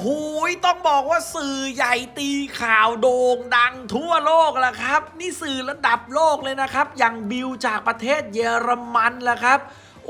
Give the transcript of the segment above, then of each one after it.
โหต้องบอกว่าสื่อใหญ่ตีข่าวโด่งดังทั่วโลกแล้วครับ นี่สื่อระดับโลกเลยนะครับ อย่างบิลจากประเทศเยอรมันแหละครับ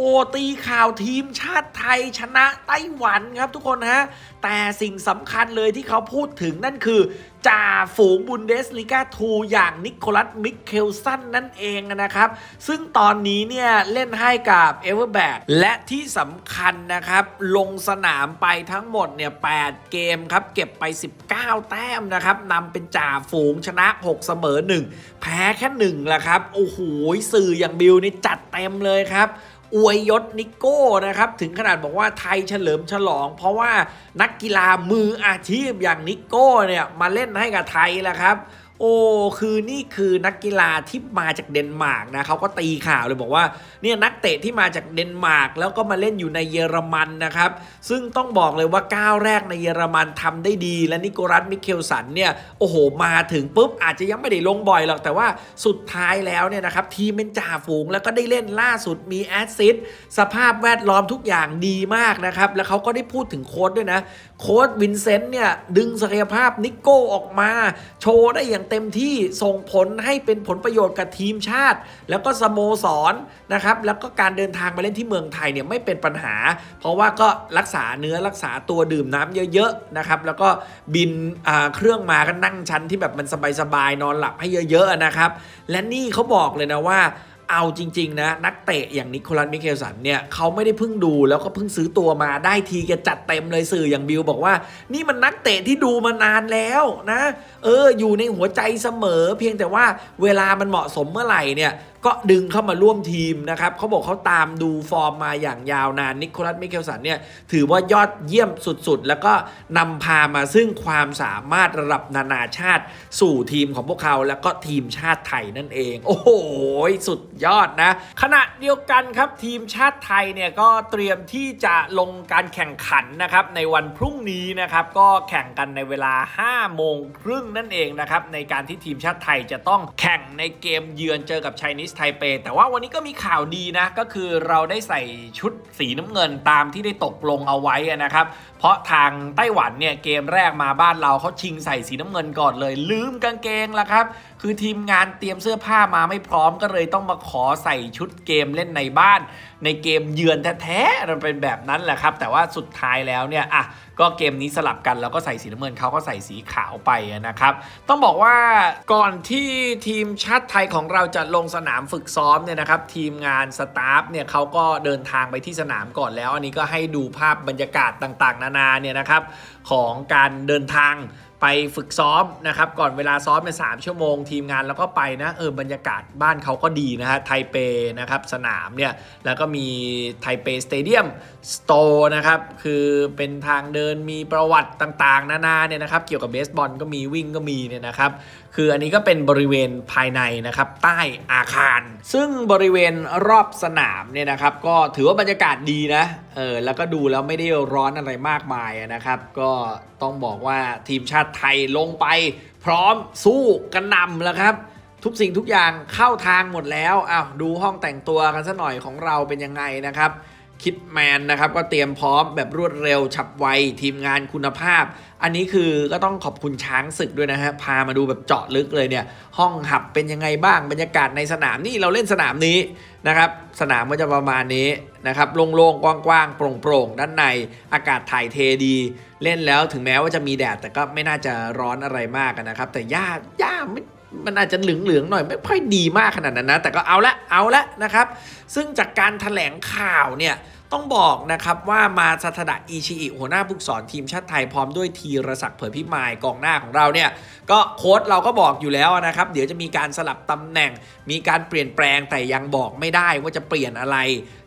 โอตีข่าวทีมชาติไทยชนะไต้หวันครับทุกคนฮะ แต่สิ่งสำคัญเลยที่เขาพูดถึงนั่นคือจ่าฝูงบุนเดสลิกาทูอย่างนิโคลัสมิเคลสันนั่นเองนะครับ ซึ่งตอนนี้เนี่ยเล่นให้กับเอเวอร์แบกและที่สำคัญนะครับ ลงสนามไปทั้งหมดเนี่ย8เกมครับ เก็บไป 19 แต้มนะครับนำเป็นจ่าฝูงชนะ 6 เสมอ 1 แพ้แค่1ละครับ โอ้โหสื่ออย่างบิลนี่จัดเต็มเลยครับ อวยยศนิโก้นะครับ ถึงขนาดบอกว่าไทยเฉลิมฉลอง เพราะว่านักกีฬามืออาชีพอย่างนิโก้เนี่ย มาเล่นให้กับไทยแหละครับ โอ้คือนี่คือนักกีฬาที่มาจากเดนมาร์กนะเขาก็ตีข่าวเลยบอกว่าเนี่ยนักเตะที่มาจากเดนมาร์กแล้วก็มาเล่นอยู่ในเยอรมันนะครับ ซึ่งต้องบอกเลยว่าก้าวแรกในเยอรมันทำได้ดี และนิโคลัสมิเคลสันเนี่ยโอ้โหมาถึงปุ๊บอาจจะยังไม่ได้ลงบ่อยหรอกแต่ว่าสุดท้ายแล้วเนี่ยนะครับทีมเป็นจ่าฝูงแล้วก็ได้เล่นล่าสุดมีแอสซิสสภาพแวดล้อมทุกอย่างดีมากนะครับแล้วเขาก็ได้พูดถึงโค้ดด้วยนะโค้ดวินเซนต์เนี่ยดึงศักยภาพนิโก้ออกมาโชว์ได้อย่างเต็มที่ส่งผลให้เป็นผลประโยชน์กับทีมชาติ แล้วก็สโมสรนะครับแล้วก็การเดินทางมาเล่นที่เมืองไทยเนี่ยไม่เป็นปัญหา เพราะว่าก็รักษาเนื้อรักษาตัวดื่มน้ำเยอะๆนะครับแล้วก็บินเครื่องมาก็นั่งชั้นที่แบบมันสบายๆนอนหลับให้เยอะๆนะครับ และนี่เขาบอกเลยนะว่า เอาจริง ๆ นะ นักเตะอย่างนิโคลัสมิเคลสันเนี่ยเขาไม่ได้เพิ่งดูแล้วก็เพิ่งซื้อตัวมาได้ทีแกจัดเต็มเลยสื่ออย่างบิลบอกว่า นี่มันนักเตะที่ดูมานานแล้วนะ เอออยู่ในหัวใจเสมอ เพียงแต่ว่าเวลามันเหมาะสมเมื่อไหร่เนี่ยก็ดึงเข้ามาร่วมทีมนะครับเขาบอกเขาตามดูฟอร์มมาอย่างยาวนานนิโคลัสมิเคลสันเนี่ยถือว่ายอดเยี่ยมสุดๆ แล้วก็นำพามาซึ่งความสามารถระดับนานาชาติสู่ทีมของพวกเขาแล้วก็ทีมชาติไทยนั่นเอง โอ้โห สุดยอดนะ ขณะเดียวกันครับทีมชาติไทยเนี่ยก็เตรียมที่จะลงการแข่งขันนะครับในวันพรุ่งนี้นะครับก็แข่งกันในเวลา 5 โมงครึ่งนั่นเองนะครับในการที่ทีมชาติไทยจะต้องแข่งในเกมเยือนเจอกับชนิสไทเปแต่ว่าวันนี้ก็มีข่าวดีนะ ก็คือเราได้ใส่ชุดสีน้ำเงินตามที่ได้ตกลงเอาไว้นะครับ เพราะทางไต้หวันเนี่ยเกมแรกมาบ้านเราเขาชิงใส่สีน้ำเงินก่อนเลย ลืมกางเกงละครับคือทีมงานเตรียมเสื้อผ้ามาไม่พร้อมก็เลยต้องมาขอใส่ชุดเกมเล่นในบ้าน ในเกมเยือนแท้ๆมันเป็นแบบนั้นแหละครับ แต่ว่าสุดท้ายแล้วเนี่ยอะก็เกมนี้สลับกันแล้วก็ใส่สีน้ำเงินเขาก็ใส่สีขาวไปนะครับ ต้องบอกว่าก่อนที่ทีมชาติไทยของเราจะลงสนามฝึกซ้อมเนี่ยนะครับ ทีมงานสตาฟเนี่ยเขาก็เดินทางไปที่สนามก่อนแล้ว อันนี้ก็ให้ดูภาพบรรยากาศต่างๆ นานาเนี่ยนะครับของการเดินทาง ไปฝึกซ้อมนะครับก่อนเวลาซ้อมเป็นสามชั่วโมง ทีมงานแล้วก็ไปนะเออบรรยากาศบ้านเขาก็ดีนะฮะไทเปนะครับสนามเนี่ยแล้วก็มีไทเปสเตเดียมสโตร์นะครับคือเป็นทางเดินมีประวัติต่างๆ นานาเนี่ยนะครับเกี่ยวกับเบสบอลก็มีวิ่งก็มีเนี่ยนะครับคืออันนี้ก็เป็นบริเวณภายในนะครับใต้อาคาร ซึ่งบริเวณรอบสนามเนี่ยนะครับก็ถือว่าบรรยากาศดีนะ เออแล้วก็ดูแล้วไม่ได้ร้อนอะไรมากมายนะครับ ก็ต้องบอกว่าทีมชาติไทยลงไป พร้อมสู้กันนำแล้วครับ ทุกสิ่งทุกอย่างเข้าทางหมดแล้วอ้าวดูห้องแต่งตัวกันสัหน่อยของเราเป็นยังไงนะครับ คิดแมนนะครับก็เตรียมพร้อมแบบรวดเร็วฉับไวทีมงานคุณภาพ อันนี้คือก็ต้องขอบคุณช้างศึกด้วยนะฮะพามาดูแบบเจาะลึกเลยเนี่ย ห้องหับเป็นยังไงบ้างบรรยากาศในสนามนี่เราเล่นสนามนี้นะครับสนามก็จะประมาณนี้นะครับโล่งๆ กว้างๆ โปร่งๆ ด้านในอากาศถ่ายเทดี เล่นแล้วถึงแม้ว่าจะมีแดดแต่ก็ไม่น่าจะร้อนอะไรมากนะครับ แต่หญ้าหญ้าไม่ มันอาจจะเหลืองๆหน่อยไม่ค่อยดีมากขนาดนั้นนะ แต่ก็เอาละเอาละนะครับ ซึ่งจากการถแถลงข่าวเนี่ย ต้องบอกนะครับว่ามาซาทดะอิชิอิหัวหน้าผู้สอนทีมชาติไทยพร้อมด้วยทีรศักดิ์เผยพิมายกองหน้าของเราเนี่ยก็โค้ดเราก็บอกอยู่แล้วนะครับ เดี๋ยวจะมีการสลับตำแหน่ง มีการเปลี่ยนแปลงแต่ยังบอกไม่ได้ว่าจะเปลี่ยนอะไร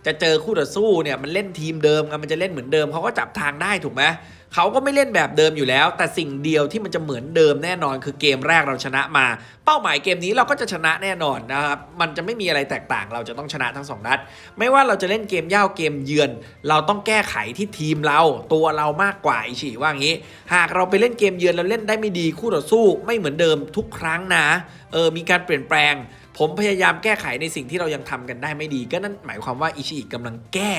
จะเจอคู่ต่อสู้เนี่ยมันเล่นทีมเดิมมันจะเล่นเหมือนเดิมเขาก็จับทางได้ถูกไหมเขาก็ไม่เล่นแบบเดิมอยู่แล้ว แต่สิ่งเดียวที่มันจะเหมือนเดิมแน่นอน คือเกมแรกเราชนะมา เป้าหมายเกมนี้เราก็จะชนะแน่นอนนะครับมันจะไม่มีอะไรแตกต่าง เราจะต้องชนะทั้งสองนัด ไม่ว่าเราจะเล่นเกมย่าเกมเยือน เราต้องแก้ไขที่ทีมเราตัวเรามากกว่าอิชิว่างี้ หากเราไปเล่นเกมเยือนเราเล่นได้ไม่ดีคู่ต่อสู้ไม่เหมือนเดิมทุกครั้งนะเออมีการเปลี่ยนแปลงผมพยายามแก้ไขในสิ่งที่เรายังทำกันได้ไม่ดี ก็นั่นหมายความว่าอิชิอิกำลังแก้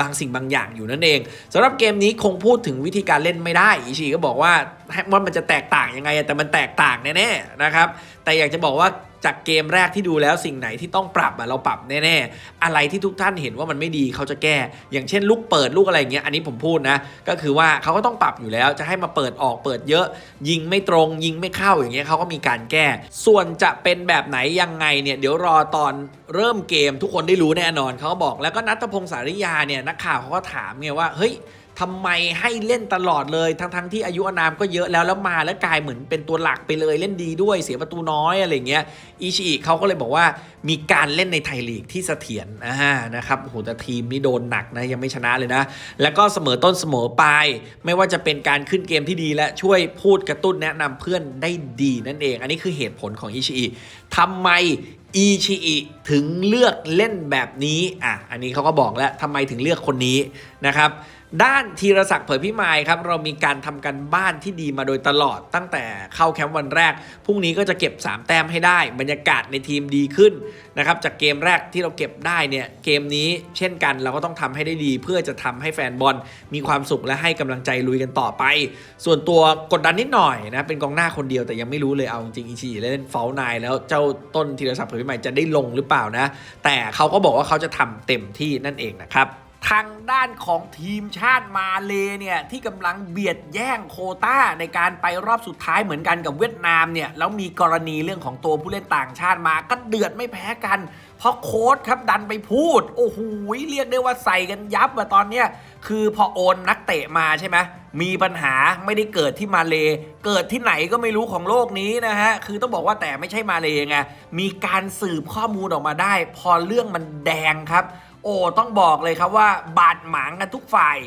บางสิ่งบางอย่างอยู่นั่นเองสำหรับเกมนี้คงพูดถึงวิธีการเล่นไม่ได้อิชิอิก็บอกว่าว่ามันจะแตกต่างยังไงแต่มันแตกต่างแน่ๆนะครับแต่อยากจะบอกว่า จากเกมแรกที่ดูแล้วสิ่งไหนที่ต้องปรับอะเราปรับแน่ๆ อะไรที่ทุกท่านเห็นว่ามันไม่ดีเขาจะแก้ อย่างเช่น ลูกเปิดลูกอะไรอย่างเงี้ยอันนี้ผมพูดนะ ก็คือว่าเขาก็ต้องปรับอยู่แล้วจะให้มาเปิดออกเปิดเยอะ ยิงไม่ตรง ยิงไม่เข้าอย่างเงี้ยเขาก็มีการแก้ ส่วนจะเป็นแบบไหนยังไงเนี่ยเดี๋ยวรอตอนเริ่มเกมทุกคนได้รู้แน่นอนเขาก็บอกแล้วก็นัทพงศ์สาริยาเนี่ยนักข่าวเขาก็ถามไงว่าเฮ้ย ทำไมให้เล่นตลอดเลยทั้งทั้งๆที่อายุอนามก็เยอะแล้วแล้วมาแล้วกลายเหมือนเป็นตัวหลักไปเลยเล่นดีด้วยเสียประตูน้อยอะไรเงี้ยอิชิอิเขาก็เลยบอกว่ามีการเล่นในไทยลีกที่เสถียรนะครับโหแต่ทีมนี่โดนหนักนะยังไม่ชนะเลยนะ แล้วก็เสมอต้นเสมอปลายไม่ว่าจะเป็นการขึ้นเกมที่ดีและช่วยพูดกระตุ้นแนะนำเพื่อนได้ดีนั่นเอง อันนี้คือเหตุผลของอิชิอิทำไม อิชิอิถึงเลือกเล่นแบบนี้อะอันนี้เขาก็บอกแล้วทำไมถึงเลือกคนนี้นะครับด้านธีรศักดิ์เผยพิมายครับเรามีการทำกันบ้านที่ดีมาโดยตลอดตั้งแต่เข้าแคมป์วันแรกพรุ่งนี้ก็จะเก็บ 3 แต้มให้ได้ บรรยากาศในทีมดีขึ้นนะครับจากเกมแรกที่เราเก็บได้เนี่ยเกมนี้เช่นกันเราก็ต้องทำให้ได้ดี เพื่อจะทำให้แฟนบอลมีความสุขและให้กำลังใจลุยกันต่อไป ส่วนตัวกดดันนิดหน่อยนะเป็นกองหน้าคนเดียวแต่ยังไม่รู้เลยเอาจริงอิชิเล่นเฟลนายแล้วเจ้าต้นธีรศักดิ์เผยพิมายจะได้ลงหรือเปล่านะ แต่เขาก็บอกว่าเขาจะทำเต็มที่นั่นเองนะครับทางด้านของทีมชาติมาเลเนี่ยที่กำลังเบียดแย่งโคต้าในการไปรอบสุดท้ายเหมือนกันกับเวียดนามเนี่ยแล้วมีกรณีเรื่องของตัวผู้เล่นต่างชาติมาก็เดือดไม่แพ้กัน เพราะโค้ชครับดันไปพูด โอ้โหเรียกได้ว่าใส่กันยับอะตอนเนี้ยคือพอโอนนักเตะมาใช่ไหมมีปัญหาไม่ได้เกิดที่มาเลเกิดที่ไหนก็ไม่รู้ของโลกนี้นะฮะ คือต้องบอกว่าแต่ไม่ใช่มาเลไงมีการสืบข้อมูลออกมาได้ พอเรื่องมันแดงครับ โอ้ต้องบอกเลยครับว่า บาดหมางกันทุกฝ่าย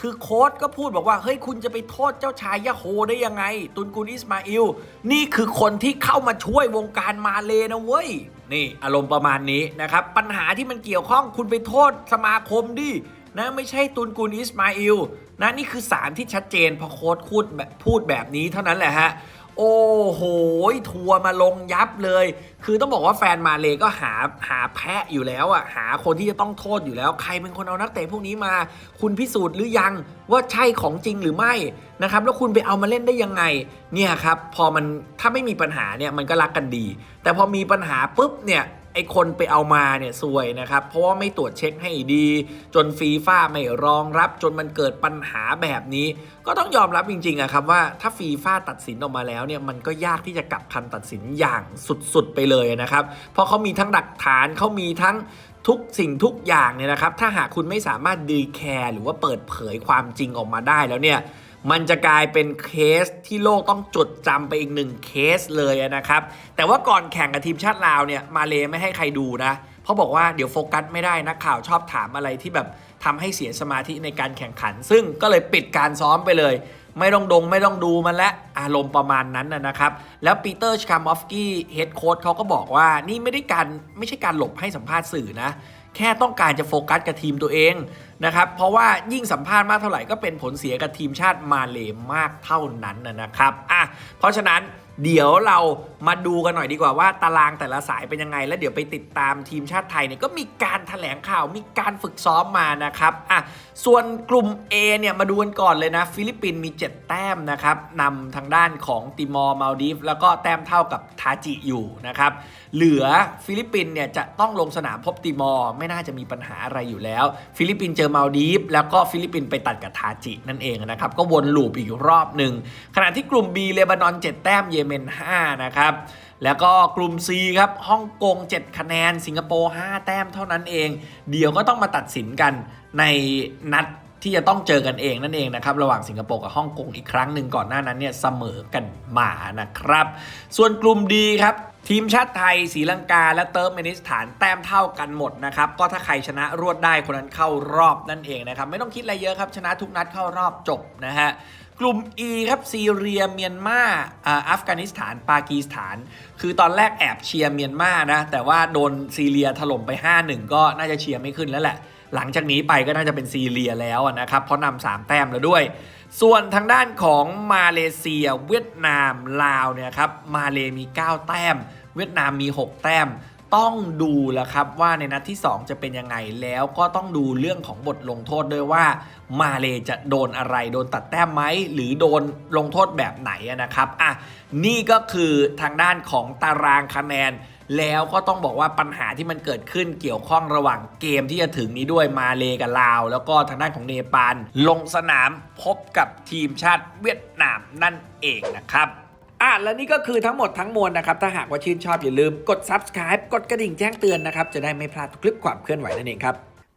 คือโค้ดก็พูดบอกว่า เฮ้ยคุณจะไปโทษเจ้าชายยะโฮได้ยังไง ตุนกุลอิสมาอิล นี่คือคนที่เข้ามาช่วยวงการมาเลนะเว้ย นี่อารมณ์ประมาณนี้นะครับ ปัญหาที่มันเกี่ยวข้องคุณไปโทษสมาคมดินะไม่ใช่ตุนกูลอิสมาอิลนะนี่คือสารที่ชัดเจนพอโค้ดพูดแบบพูดแบบนี้เท่านั้นแหละฮะ โอ้โหทัวร์มาลงยับเลย คือต้องบอกว่าแฟนมาเลยก็หาหาแพะอยู่แล้วอะหาคนที่จะต้องโทษอยู่แล้ว ใครเป็นคนเอานักเตะพวกนี้มา คุณพิสูจน์หรือยังว่าใช่ของจริงหรือไม่นะครับแล้วคุณไปเอามาเล่นได้ยังไงเนี่ยครับพอมันถ้าไม่มีปัญหาเนี่ยมันก็รักกันดี แต่พอมีปัญหาปุ๊บเนี่ย ไอคนไปเอามาเนี่ยซวยนะครับ เพราะว่าไม่ตรวจเช็คให้ดี จนฟีฟ่าไม่รองรับ จนมันเกิดปัญหาแบบนี้ ก็ต้องยอมรับจริงๆอะครับว่าถ้าฟีฟ่าตัดสินออกมาแล้วเนี่ยมันก็ยากที่จะกลับคำตัดสินอย่างสุดๆไปเลยนะครับ เพราะเขามีทั้งหลักฐานเขามีทั้งทุกสิ่งทุกอย่างเนี่ยนะครับ ถ้าหากคุณไม่สามารถดีแคร์หรือว่าเปิดเผยความจริงออกมาได้แล้วเนี่ย มันจะกลายเป็นเคสที่โลกต้องจดจำไปอีกหนึ่งเคสเลยนะครับ แต่ว่าก่อนแข่งกับทีมชาติลาวเนี่ยมาเลไม่ให้ใครดูนะเพราะบอกว่าเดี๋ยวโฟกัสไม่ได้นักข่าวชอบถามอะไรที่แบบทำให้เสียสมาธิในการแข่งขัน ซึ่งก็เลยปิดการซ้อมไปเลย ไม่ต้องดงไม่ต้องดูมันและอารมณ์ประมาณนั้นนะครับ แล้วปีเตอร์ชคามอฟกี้เฮดโค้ชเขาก็บอกว่านี่ไม่ได้การไม่ใช่การหลบให้สัมภาษณ์สื่อนะ แค่ต้องการจะโฟกัสกับทีมตัวเองนะครับ เพราะว่ายิ่งสัมภาษณ์มากเท่าไหร่ก็เป็นผลเสียกับทีมชาติมาเลมากเท่านั้นนะนะครับอะเพราะฉะนั้น เดี๋ยวเรามาดูกันหน่อยดีกว่าว่าตารางแต่ละสายเป็นยังไง แล้วเดี๋ยวไปติดตามทีมชาติไทยเนี่ยก็มีการแถลงข่าวมีการฝึกซ้อมมานะครับอะส่วนกลุ่ม A เนี่ยมาดูกันก่อนเลยนะ ฟิลิปปินส์มี 7 แต้มนะครับนำทางด้านของติมอร์มาลดีฟแล้วก็แต้มเท่ากับทาจิอยู่นะครับเหลือฟิลิปปินส์เนี่ยจะต้องลงสนามพบติมอร์ไม่น่าจะมีปัญหาอะไรอยู่แล้ว ฟิลิปปินส์เจอมาลดีฟแล้วก็ฟิลิปปินส์ไปตัดกับทาจินั่นเองนะครับก็วนลูปอีกรอบหนึ่งขณะที่กลุ่ม B เลบานอน 7 แต้มเยเมน 5 นะครับ แล้วก็กลุ่ม C ครับฮ่องกง 7 คะแนน สิงคโปร์ 5 แต้มเท่านั้นเอง เดี๋ยวก็ต้องมาตัดสินกันในนัดที่จะต้องเจอกันเองนั่นเองนะครับ ระหว่างสิงคโปร์กับฮ่องกงอีกครั้งหนึ่งก่อนหน้านั้นเนี่ยเสมอกันมานะครับ ส่วนกลุ่มดีครับ ทีมชาติไทยศรีลังกา และเติร์กเมนิสถานแต้มเท่ากันหมดนะครับ ก็ถ้าใครชนะรวดได้คนนั้นเข้ารอบนั่นเองนะครับ ไม่ต้องคิดอะไรเยอะครับ ชนะทุกนัดเข้ารอบจบนะฮะ กลุ่ม E ครับซีเรียเมียนมาอ่าอัฟกานิสถาน ปากีสถาน คือตอนแรกแอบเชียร์เมียนมานะแต่ว่าโดนซีเรียถล่มไป 5-1 ก็น่าจะเชียร์ไม่ขึ้นแล้วแหละ หลังจากนี้ไปก็น่าจะเป็นซีเรียแล้วนะครับ เพราะนำสามแต้มแล้วด้วย ส่วนทางด้านของมาเลเซีย เวียดนามลาวเนี่ยครับมาเลมี 9 แต้ม เวียดนามมี 6 แต้ม ต้องดูแล้วครับว่าในนัดที่ 2 จะเป็นยังไงแล้วก็ต้องดูเรื่องของบทลงโทษด้วยว่า มาเลจะโดนอะไร โดนตัดแต้มไหมหรือโดนลงโทษแบบไหนนะครับอะนี่ก็คือทางด้านของตารางคะแนน แล้วก็ต้องบอกว่าปัญหาที่มันเกิดขึ้นเกี่ยวข้องระหว่างเกมที่จะถึงนี้ด้วยมาเลกับลาว แล้วก็ทางด้านของเนปาลลงสนามพบกับทีมชาติเวียดนามนั่นเองนะครับ อะและนี่ก็คือทั้งหมดทั้งมวลนะครับ ถ้าหากว่าชื่นชอบอย่าลืมกด subscribe กดกระดิ่งแจ้งเตือนนะครับ จะได้ไม่พลาดทุกคลิปความเคลื่อนไหวนั่นเองครับ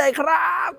เลยครับ